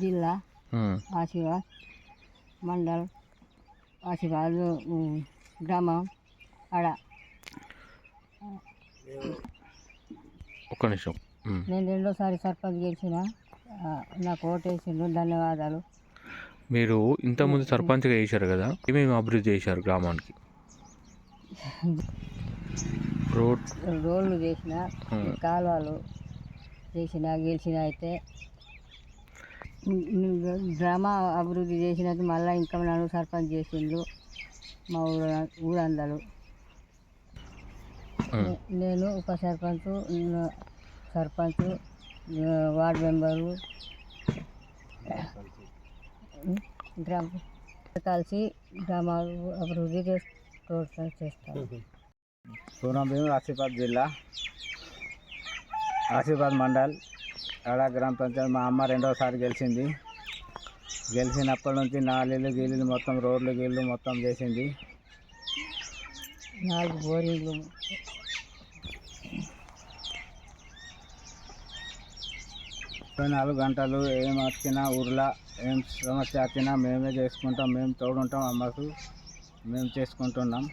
జిల్లా. ఆశీర్వాద్ మండల్ ఆశీర్వాద్ గ్రామం ఆడ ఒక్క నిమిషం. నేను రెండోసారి సర్పంచ్ గెలిచిన నాకు ఓటేసిండు ధన్యవాదాలు మీరు ఇంతకుముందు సర్పంచ్గా చేశారు కదా ఏమేమి అభివృద్ధి చేశారు గ్రామానికి రోడ్ రోడ్లు చేసిన. కాలువలు చేసిన గెలిచిన అయితే డ్రామా అభివృద్ధి చేసినట్టు మళ్ళీ ఇంకా నన్ను సర్పంచ్ చేసిండు మా ఊరు ఊరందరూ. నేను ఉప సర్పంచ్ సర్పంచ్ వార్డు మెంబరు. గ్రామ కలిసి గ్రామ అభివృద్ధి చేస్తూ. చేస్తాను భీమ్ ఆసిఫాబాద్ జిల్లా ఆసిఫాబాద్ మండల్. ఆడ గ్రామ పంచాయతీ మా అమ్మ రెండోసారి గెలిచింది. గెలిచినప్పటి నుంచి నాలుగు గీళ్ళు మొత్తం రోడ్లు గీళ్ళు మొత్తం చేసింది. నాలుగు బోరింగ్లు. ఇరవై నాలుగు గంటలు ఏం వచ్చినా ఊర్లో ఏం సమస్య వచ్చినా మేమే చేసుకుంటాం మేము తోడుంటాం అమ్మకు మేము చేసుకుంటున్నాం.